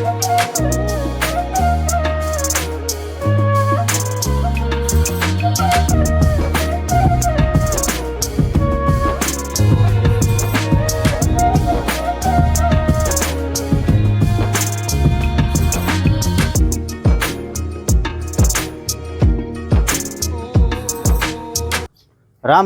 રામ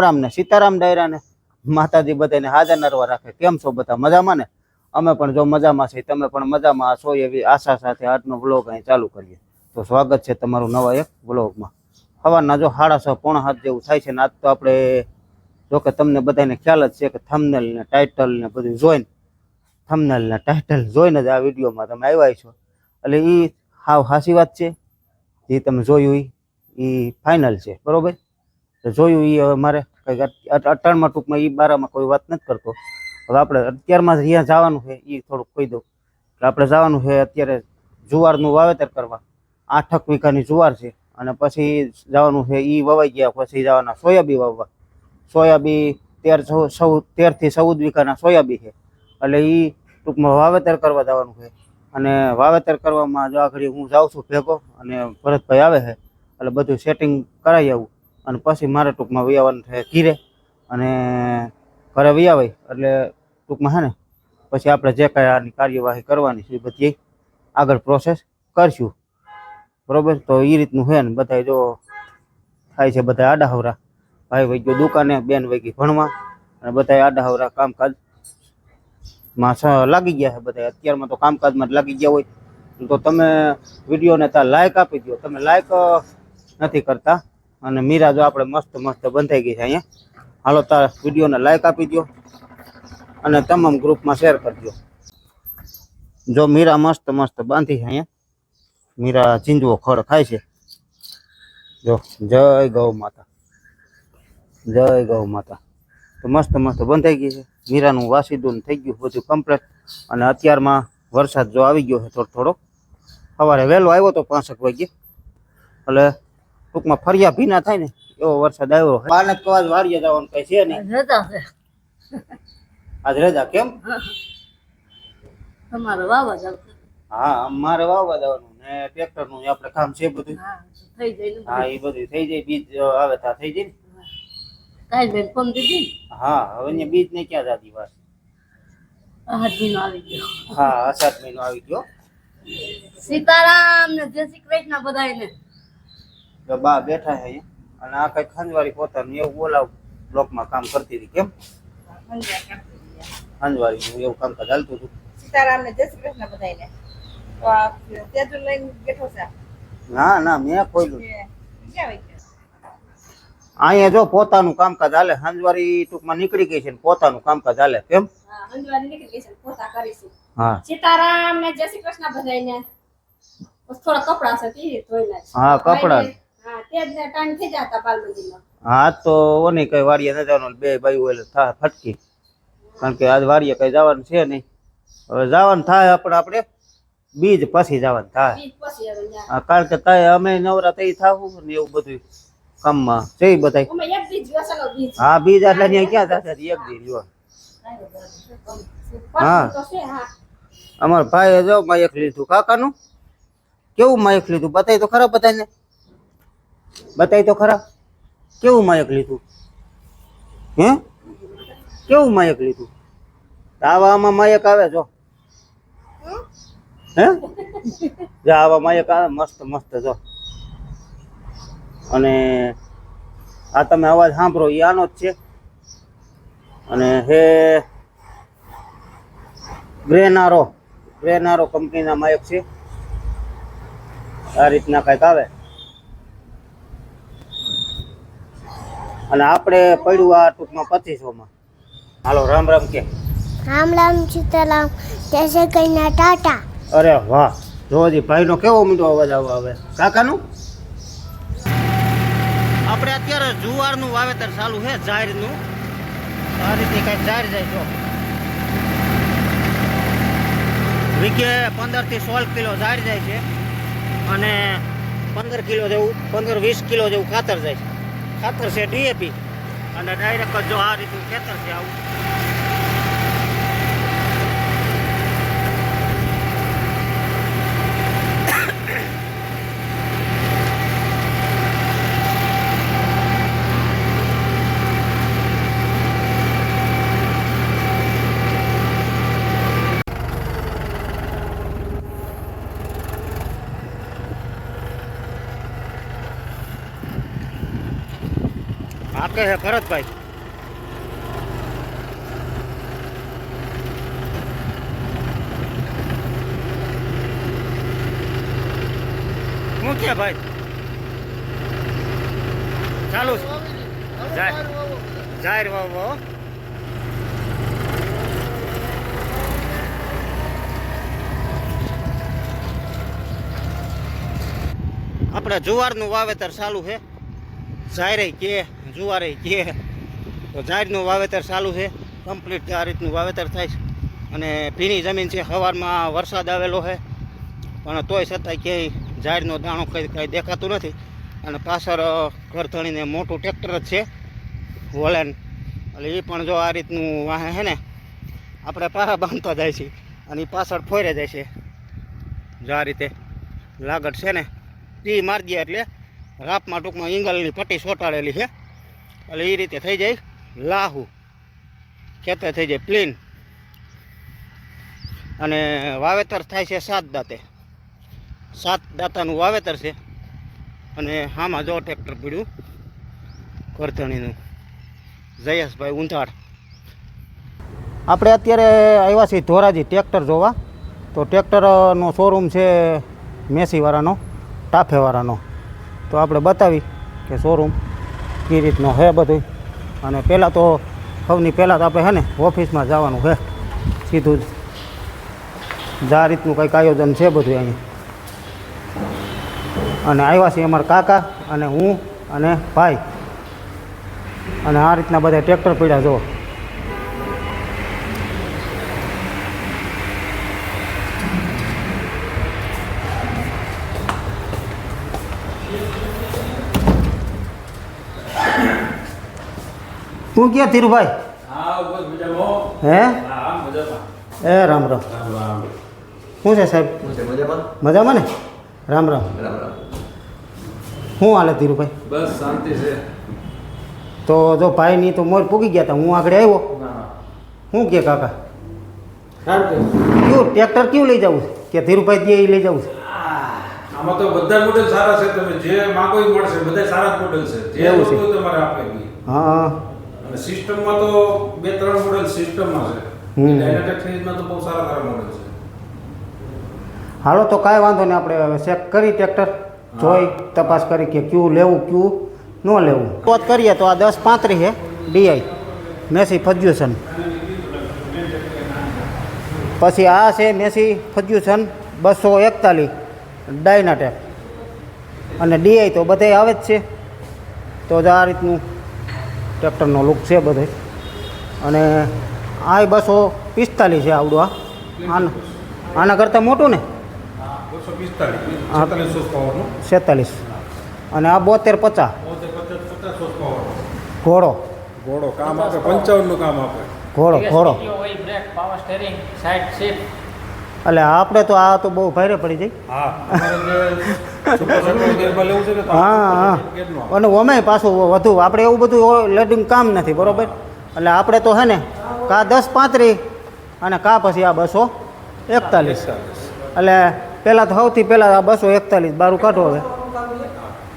રામ ને સીતારામ ડાયરા ને માતાજી બધાને હાજર નરવા રાખે. કેમ છો બધા? મજામાં ને? અમે પણ જો મજામાં છીએ, તમે પણ મજામાં છો એવી આશા સાથે આજનો બ્લોગ અહીં ચાલુ કરીએ. તો સ્વાગત છે તમારું નવા એક બ્લોગમાં સવારના જો સાડા છ પોણા હાથ જેવું થાય છે ને આજ તો આપણે જો કે તમને બધાને ખ્યાલ જ છે કે થમનેલ ને ટાઇટલ ને બધું જોઈને થમનેલ ને ટાઇટલ જોઈને જ આ વિડીયોમાં તમે આવ્યા છો. એટલે એ હાવ હાસી વાત છે. જે તમે જોયું એ ફાઇનલ છે. બરાબર? જોયું એ હવે મારે કંઈક અટ- અટ- અટાણમાં ટૂંકમાં એ બારામાં કોઈ વાત નથી કરતો. હવે આપણે અત્યારમાં અહીંયા જવાનું છે એ થોડુંક કહી દઉં. કે આપણે જવાનું છે અત્યારે જુવારનું વાવેતર કરવા. આઠક વીઘાની જુવાર છે અને પછી જવાનું છે એ વવાઈ ગયા, પછી જવાના સોયાબી વાવવા. સોયાબી તેર સૌ તેરથી ચૌદ વીઘાના સોયાબી છે. એટલે એ ટૂંકમાં વાવેતર કરવા જવાનું છે. અને વાવેતર કરવામાં જો આગળ હું જાઉં છું ભેગો અને ભરતભાઈ આવે છે, એટલે બધું સેટિંગ કરાવી આવું. અને પછી મારે ટૂંકમાં વૈયાવાનું છે ઘીરે. અને ઘરે વૈયાવાય, એટલે ટૂંકમાં છે ને, પછી આપણે જે કાંઈ આની કાર્યવાહી કરવાની છે એ બધી આગળ પ્રોસેસ કરશું. બરોબર? તો એ રીતનું છે ને બધા જો થાય છે બધા આડાહવરા ભાઈ વૈગ્યો દુકાને, બેન વૈગી ભણવા, અને બધા આડાહવરા કામકાજમાં લાગી ગયા છે બધા અત્યારમાં તો કામકાજમાં લાગી ગયા હોય. તો તમે વિડીયોને ત્યાં લાઇક આપી દો તમે લાઇક નથી કરતા. અને મીરા જો આપણે મસ્ત મસ્ત બંધાઈ ગઈ છે અહીંયા. હાલો તાર વિડીયોને લાઇક આપી દો અને તમામ ગ્રુપમાં શેર કરી દો જો મીરા મસ્ત મસ્ત બાંધી છે અહીંયા. મીરા ચીંજવો ખડ ખાય છે. જો, જય ગૌ માતા. જય ગૌ માતા. તો મસ્ત મસ્ત બંધાઈ ગઈ છે. મીરાનું વાસીદું થઈ ગયું, બધું કમ્પ્લેટ અને અત્યારમાં વરસાદ જો આવી ગયો છે થોડો થોડો. સવારે વહેલો આવ્યો તો પાંસઠ વાગે એટલે ટૂંકમાં ફરિયા ભીના થાય ને, એવો વરસાદ આવ્યો બાને તો આજ વારીએ જવાનું કઈ છે નહીં. આજ રજા કેમ? તમારે વાવા જાવ હા મારે વાવવા જવાનું ને ટ્રેક્ટરનું આપણે કામ છે બધું? થઈ જાય હા એ બધું થઈ જાય બીજ આવે તા થઈ જાય કાઈ બેન ફોન દીધી? હા હવે ને બીજ ને ક્યાં જાતી વાત? મહિનો આવી ગયો. હા અષાઢ મહિનો આવી ગયો. સીતારામ ને જય શ્રી કૃષ્ણ બધાને તો બા બેઠા છે અને આ કઈ ખંજવારી પોતાનું એવું બોલાવ બ્લોકમાં કામ કરતી હતી કેમ? નું એવું કામકાજ હાલતું હતું. સીતારામ ને જય શ્રી કૃષ્ણ બધાને તેજુ લઈને બેઠો છે ના ના મેં ખોલ્યું અહીંયા જો પોતાનું કામકાજ હાલે ખંજવારી ટૂંકમાં નીકળી ગઈ છે ને પોતાનું કામકાજ હાલે કેમ? હા અંજવારી નીકળી ગઈ છે પોતા કરીશું. હા. સીતારામ ને જય શ્રી કૃષ્ણ બધાને થોડા કપડા છે તે ધોઈ નાખ હા કપડા. હા તે જ ને ટાઈમ થઈ જતા બાલમંદિરમાં. હા તો ઓની કઈ વાડીએ ન જવાનું બે ભાઈ એટલે થા ફટકી. કારણ કે આજ વાડીએ કઈ જવાનું છે નહીં. હવે જવાનું થાય પણ આપણે બીજ પછી જવાનું થાય. બીજ કારણ કે તાય અમે નવરા થઈ થાવું ને એવું બધું કામમાં છે બધા અમે એક બીજ વેસેલો બીજ. હા બીજ એટલે ત્યાં ક્યાં થશે એક દી જો હા. અમારો ભાઈએ જો માયક લીધું. કાકાનું? કેવું માયક લીધું? બતાય તો ખરા બધાને બતાય તો ખરા. કેવું માયક લીધું? હે? કેવું માયક લીધું? આવા માયક આવે જો. હે? જો આવા માયક આવે, મસ્ત મસ્ત જો. અને આ તમે અવાજ સાંભળો એ આનો જ છે. અને હે ગ્રેનારો ગ્રેનારો કંપનીના માયક છે. આ રીતના કંઈક આવે. અને આપણે પડ્યું આ ટૂંકમાં પચીસોમાં. હાલો રામ રામ કે. રામ રામ સીતારામ જય શ્રી કૃષ્ણ ટાટા. અરે વાહ જોજી ભાઈનો કેવો મીઠો અવાજ આવો આવે. કાકાનું? આપણે અત્યારે જુવારનું વાવેતર ચાલુ છે જાહેરનું આ રીતે કઈ જાહેર જાય જો. વીકે પંદરથી સોળ કિલો જાહેર જાય છે અને પંદર કિલો જેવું પંદર વીસ કિલો જેવું ખાતર જાય છે. ખાતર છે ડીએપી અને ડાયરેક્ટ જો આ રીતનું ખેતર છે આવું. હાકે છે, ભરતભાઈ. શું છે ભાઈ? ચાલુ જાહેર વાવ વાવ આપણે જુવારનું વાવેતર ચાલુ છે. જાહેર કે. જુવારે કે તો જાહેરનું વાવેતર ચાલુ છે. કમ્પ્લીટ આ રીતનું વાવેતર થાય છે. અને ભીની જમીન છે. સવારમાં વરસાદ આવેલો છે. પણ તોય છતાંય ક્યાંય ઝાડનો દાણો કંઈ કંઈ દેખાતું નથી. અને પાછળ અ, ઘર ધણીને મોટું ટ્રેક્ટર જ છે. વોલેન. એટલે એ પણ જો આ રીતનું વાહે છે ને આપણે પારા બાંધતા જાય છે. અને એ પાછળ ફોરે જાય છે. જો આ રીતે લાગડ છે ને એ મારી દે એટલે રાપમાં ટૂંકમાં ઈંગલની પટ્ટી ચોંટાડેલી છે. એટલે એ રીતે થઈ જાય લાહુ. ખેતર થઈ જાય પ્લેન. અને વાવેતર થાય છે સાત દાંતે. સાત દાંતાનું વાવેતર છે. અને આમાં જો ટ્રેક્ટર પીડ્યું કરધણીનું જયેશભાઈ ઊંધાડ આપણે અત્યારે આવ્યા છીએ ધોરાજી ટ્રેક્ટર જોવા. તો ટ્રેક્ટરનો શોરૂમ છે મેસીવાળાનો, ટાફેવાળાનો. તો આપણે બતાવી કે શોરૂમ કઈ રીતનો છે બધું અને પહેલાં તો સૌની પહેલાં તો આપણે છે ને ઓફિસમાં જવાનું છે સીધું જ. જા રીતનું કંઈક આયોજન છે બધું અહીં. અને આવ્યા છીએ અમારા કાકા અને હું અને ભાઈ. અને આ રીતના બધા ટ્રેક્ટર પડ્યા જો તું ક્યાં ધીરુભાઈ હા બસ મજામાં. હે? એ રામ રામ. રામ રામ. શું છે સાહેબ? મજામાં? મજામાં ને? રામ રામ. રામ રામ. શું હાલે ધીરુભાઈ? બસ શાંતિ છે. તો જો ભાઈ ની તો મોર પૂગી ગયા હતા હું આગળ આવ્યો. શું કે કાકા? કયું ટ્રેક્ટર કયું લઈ જવું છે? કે ધીરુભાઈ દે એ લઈ જવું છે? આમાં તો બધા મોડેલ સારા છે તમે જે માંગો એ મળશે બધા સારા મોડેલ છે. જે એવું છે. જોતું તમારે આપે. હા. અને સિસ્ટમમાં તો બે ત્રણ મોડેલ સિસ્ટમમાં છે. હમ. ડાયનાટેક તો બહુ સારા સારા મોડેલ છે. હાલો તો કાંઈ વાંધો નહીં આપણે હવે ચેક કરી ટ્રેક્ટર જોઈ તપાસ કરી કે ક્યુ લેવું ક્યુ ન લેવું. વાત કરીએ તો આ દસ પાંત્રીસ છે ડીઆઈ મેસી ફજ્યુસન પછી આ છે મેસી ફજ્યુસન બસો એકતાલીસ ડાયનાટેક અને ડીઆઈ તો બધે આવે જ છે. તો જ આ રીતનું ટ્રેક્ટરનો લુક છે બધે. અને આ બસો પિસ્તાલીસ છે આવડું આ આના આના કરતાં મોટું ને. છેતાલીસ. અને આ બોતેર પચાસ. ઘોડો. ઘોડો કામ આપે પંચાવનનું કામ આપે. ઘોડો ઘોડો. પાવર સ્ટેરિંગ સાઇડ એટલે આપણે તો આ તો બહુ ભારે પડી જાય હા હા. અને અમે પાછું વધુ આપણે એવું બધું લેડિંગ કામ નથી બરોબર? એટલે આપણે તો હે ને કા દસ પાંત્રીસ અને કા પછી આ બસો એકતાલીસ. એટલે પહેલાં તો સૌથી પહેલાં આ બસો એકતાલીસ બારું કાઢો હવે.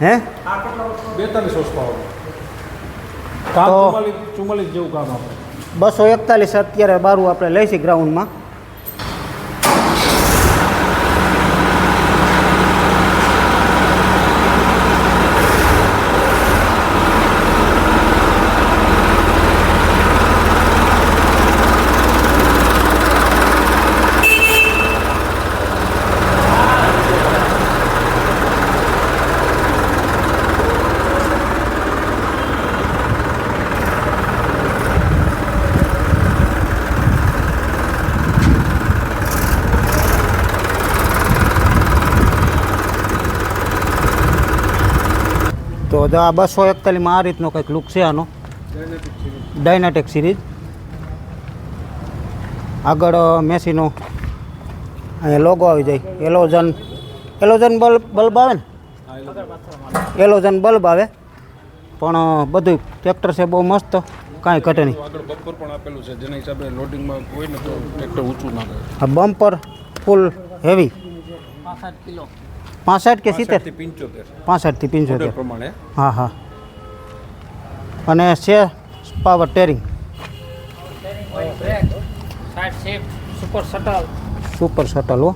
હે? બેતાલીસ તો- બસો એકતાલીસ અત્યારે બારું આપણે લઈશી ગ્રાઉન્ડમાં તો આ બસો એકતાલીસમાં આ રીતનો કંઈક લુક છે આનો. ડાયનાટેક સિરીઝ આગળ મેસીનો અહીંયા લોગો આવી જાય. એલોઝન એલોઝન બલ્બ બલ્બ આવે ને? એલોઝન બલ્બ આવે. પણ બધું ટ્રેક્ટર છે બહુ મસ્ત. કાંઈ ઘટે નહીં. આગળ બમ્પર પણ આપેલું છે. જેના હિસાબે લોડિંગમાં હોય ને તો ટ્રેક્ટર ઊંચું ના આ બમ્પર ફૂલ હેવી પાસઠ કિલો. પાસઠ કે સિત્તેર? થી પંચોતેર. પાસઠથી પંચોતેર. પ્રમાણે. હા હા. અને છે power steering super shuttle super shuttle હો.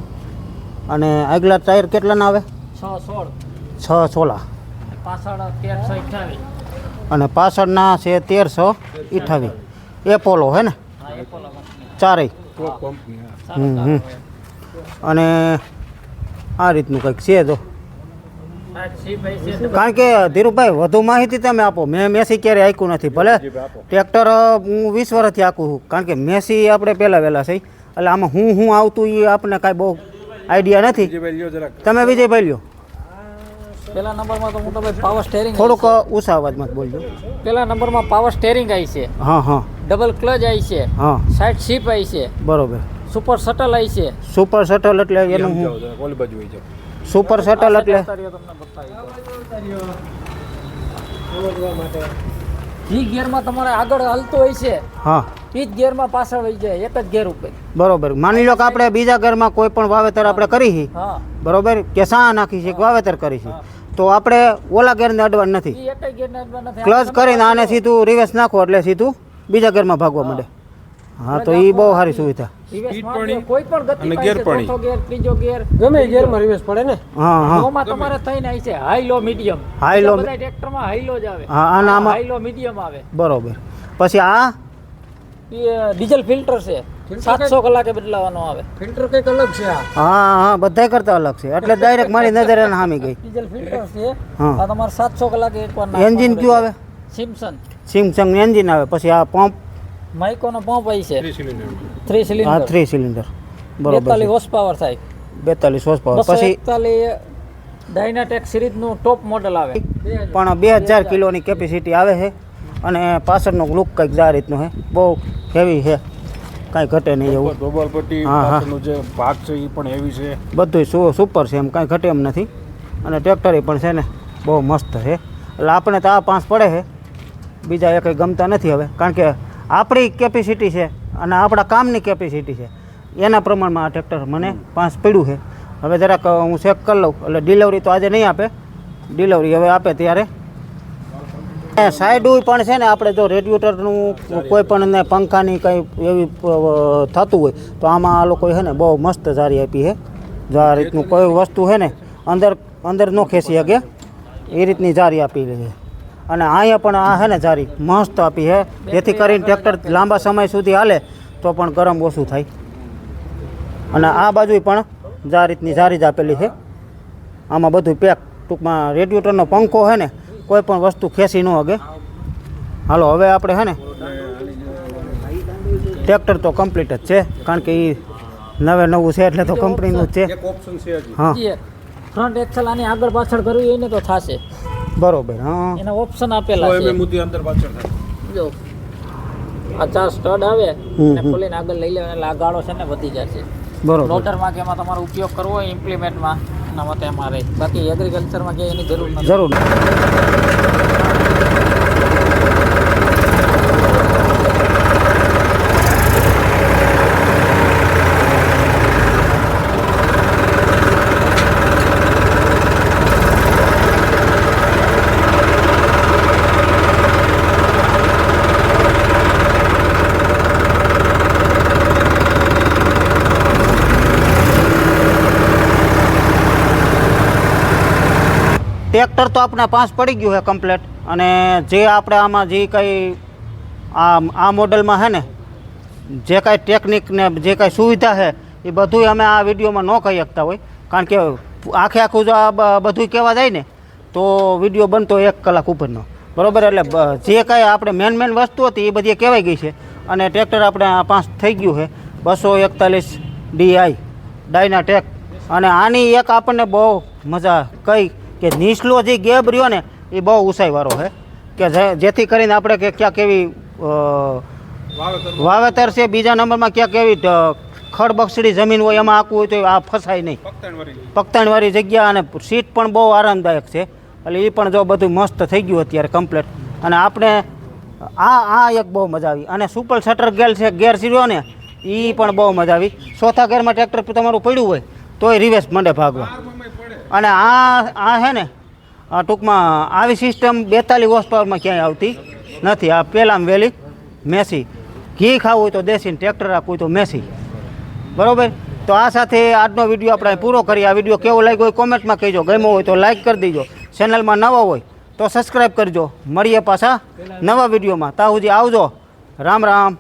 અને આગલા ટાયર કેટલાના આવે? છ સોળ. છ સોળા. પાછળ તેરસો અઠ્યાવીસ અને પાછળના છે તેરસો અઠાવીસ એપોલો હે ને? હા એપોલો કંપની ચારેય. અને આ રીતનું કંઈક છે તો. કારણ કે ધીરુભાઈ વધુ માહિતી તમે આપો. મેં મેસી ક્યારે આંક્યું નથી ભલે ટ્રેક્ટર હું વીસ વર્ષથી આંકું છું. કારણ કે મેસી આપણે પહેલાં વહેલા છે. એટલે આમાં હું હું આવતું એ આપણને કાંઈ બહુ આઈડિયા નથી. વિજયભાઈ લ્યો જરાક. તમે વિજયભાઈ લ્યો. પેલા નંબરમાં તો હું તમને પાવર સ્ટેરિંગ થોડુંક ઊંચા અવાજમાં જ બોલજો. પેલા નંબરમાં પાવર સ્ટેરિંગ આવી છે. હા હા. ડબલ ક્લચ આવી છે. હા. સાઈડ શીપ આવી છે. બરોબર. સુપર શટલ આવી છે. સુપર શટલ એટલે એનું હું ઓલી બાજુ વહી જાઓ સુપર શટલ એટલે તમને જી ગિયરમાં તમારે આગળ હાલતો હોય છે. હા. એ જ ગિયરમાં પાછળ વહી જાય એક જ ગિયર ઉપર. બરોબર. માની લો કે આપણે બીજા ગેરમાં કોઈ પણ વાવેતર આપણે કરી છે હા. બરોબર? કે સા નાખી છે વાવેતર કરી છે. તો આપણે ઓલા ગેરને અડવાનું નથી. એ એક જ ગિયર નથી. ક્લચ કરીને આને સીધું રિવર્સ નાખો એટલે સીધું બીજા ગેરમાં ભાગવા માંડે. હા. તો એ બહુ સારી સુવિધા. Reverse Speed કોઈ પણ ગતિ અને પાડી gear ચોથો gear, ત્રીજો gear. ગમે ગેરમાં રિવર્સ પડે ને? હા હા. ઓમાં તમારે થઈને આવી છે. High low medium. High, low, બધા ટ્રેક્ટરમાં હાઈ લો જ આવે. હા અને આમાં હાઈ લો મીડિયમ આવે. બરોબર. પછી આ? ડીઝલ ફિલ્ટર છે. સાતસો કલાકે બદલાવાનો આવે. ફિલ્ટર કંઈક અલગ છે હા હા બધા કરતા અલગ છે. એટલે ડાયરેક્ટ મારી નજરે હામી ગઈ. ડીઝલ ફિલ્ટર છે. હા. આ તમારે સાતસો કલાકે એકવાર એન્જિન કયું આવે? સિમસંગ સિમસંગ એન્જિન આવે. પછી આ પંપ માઇકોનો પંપ હોય છે. Three cylinder. હા આ થ્રી સિલિન્ડર. બરોબર બેતાલીસ. હોર્સ પાવર થાય. બેતાલીસ હોર્સ પાવર પછી એકતાલીસ ડાયનાટેક સિરીઝનું ટોપ મોડલ આવે. પણ બે હજાર કિલોની કેપેસિટી આવે છે અને પાછળનો લુક કંઈક આ રીતનો છે. બહુ હેવી છે. કાંઈ ઘટે નહીં એવું. ડબલ પટ્ટી હા, હા. જે ભાગ છે એ પણ એવી છે. બધું સુ સુપર છે એમ. કાંઈ ઘટે એમ નથી. અને ટ્રેક્ટરે પણ છે ને બહુ મસ્ત છે. એટલે આપણે તો આ પાંચ પડે છે. બીજા એ કંઈ ગમતા નથી હવે. કારણ કે આપણી કેપેસિટી છે અને આપણા કામની કેપેસિટી છે. એના પ્રમાણમાં આ ટ્રેક્ટર મને પાંચ પડ્યું છે. હવે જરાક હું ચેક કરી લઉં. એટલે ડિલિવરી તો આજે નહીં આપે. ડિલિવરી હવે આપે ત્યારે. સાઈડ પણ છે ને આપણે જો રેડિએટરનું કોઈ પણ ને પંખાની કંઈ એવી થતું હોય તો આમાં આ લોકોએ છે ને બહુ મસ્ત જારી આપી છે. જો આ રીતનું કોઈ વસ્તુ છે ને અંદર અંદર ન ખેંચી શકે. એ રીતની જારી આપી છે. અને અહીંયા પણ આ છે ને જારી મસ્ત આપી છે. જેથી કરીને ટ્રેક્ટર લાંબા સમય સુધી હાલે તો પણ ગરમ ઓછું થાય. અને આ બાજુ પણ જ આ રીતની જારી જ આપેલી છે. આમાં બધું પેક ટૂંકમાં રેડિયેટરનો પંખો છે ને કોઈ પણ વસ્તુ ખેંચી ન હગે. હાલો હવે આપણે છે ને ટ્રેક્ટર તો કમ્પ્લીટ જ છે કારણ કે એ નવે નવું છે એટલે તો કંપનીનું જ છે. એક ઓપ્શન છે હજી. હા. ફ્રન્ટ એક્સલ આની આગળ પાછળ કરવી એને તો થશે. બરોબર હા. એના ઓપ્શન આપેલા છે. mm સુધી અંદર પાછળ જો આ ચાર સ્ટડ આવે અને ખોલીને આગળ લઈ લેવાના એટલે આ ગાળો છે ને વધી જશે. બરોબર. લોટરમાં કે એમાં તમારો ઉપયોગ કરવો હોય ઇમ્પ્લિમેન્ટમાં એના માટે એમાં રહે. બાકી એગ્રીકલ્ચરમાં કે એની જરૂર નથી. જરૂર ટ્રેક્ટર તો આપણે પાંચ પડી ગયું છે કમ્પ્લેટ અને જે આપણે આમાં જે કંઈ આ આ મોડલમાં છે ને, જે કાંઈ ટેકનિક ને જે કાંઈ સુવિધા છે, એ બધુંય અમે આ વિડીયોમાં ન કહી શકતા હોય. કારણ કે આખે આખું જો આ બધું કહેવા જાય ને, તો વીડિયો બનતો એક કલાક ઉપરનો. બરોબર? એટલે જે કાંઈ આપણે મેન મેન વસ્તુ હતી એ બધી કહેવાઈ ગઈ છે. અને ટ્રેક્ટર આપણે પાંચ થઈ ગયું છે. બસો એકતાલીસ ડીઆઈ ડાયનાટેક અને આની એક આપણને બહુ મજા કઈ કે નીચલો જે ગેબ રહ્યો ને એ બહુ ઊંચાઈવાળો છે કે જેથી કરીને આપણે કે ક્યાંક એવી વાવેતર છે બીજા નંબરમાં ક્યાંક એવી ખડબક્ષડી જમીન હોય એમાં આખું હોય તો આ ફસાય નહીં. પગતાણ પગતાણવાળી જગ્યા અને સીટ પણ બહુ આરામદાયક છે. એટલે એ પણ જો બધું મસ્ત થઈ ગયું અત્યારે કમ્પ્લેટ. અને આપણે આ આ એક બહુ મજા આવી. અને સુપર શટર ગેર છે ગેર સીર્યો ને એ પણ બહુ મજા આવી. ચોથા ગેરમાં ટ્રેક્ટર તમારું પડ્યું હોય તોય રિવેસ મંડે ભાગવા. અને આ આ છે ને, આ ટૂંકમાં આવી સિસ્ટમ બેતાલીસ હોર્સ પાવરમાં ક્યાંય આવતી નથી. આ પહેલાં વહેલી મેસી. ઘી ખાવું હોય તો દેશી ટ્રેક્ટર રાખવું હોય તો મેસી. બરાબર? તો આ સાથે આજનો વીડિયો આપણે પૂરો કરીએ. આ વીડિયો કેવો લાગ્યો હોય કોમેન્ટમાં કહેજો. ગમ્યો હોય તો લાઇક કરી દેજો. ચેનલમાં નવા હોય તો સબસ્ક્રાઈબ કરજો. મળીએ પાછા નવા વિડીયોમાં ત્યાં સુધી આવજો. રામ રામ.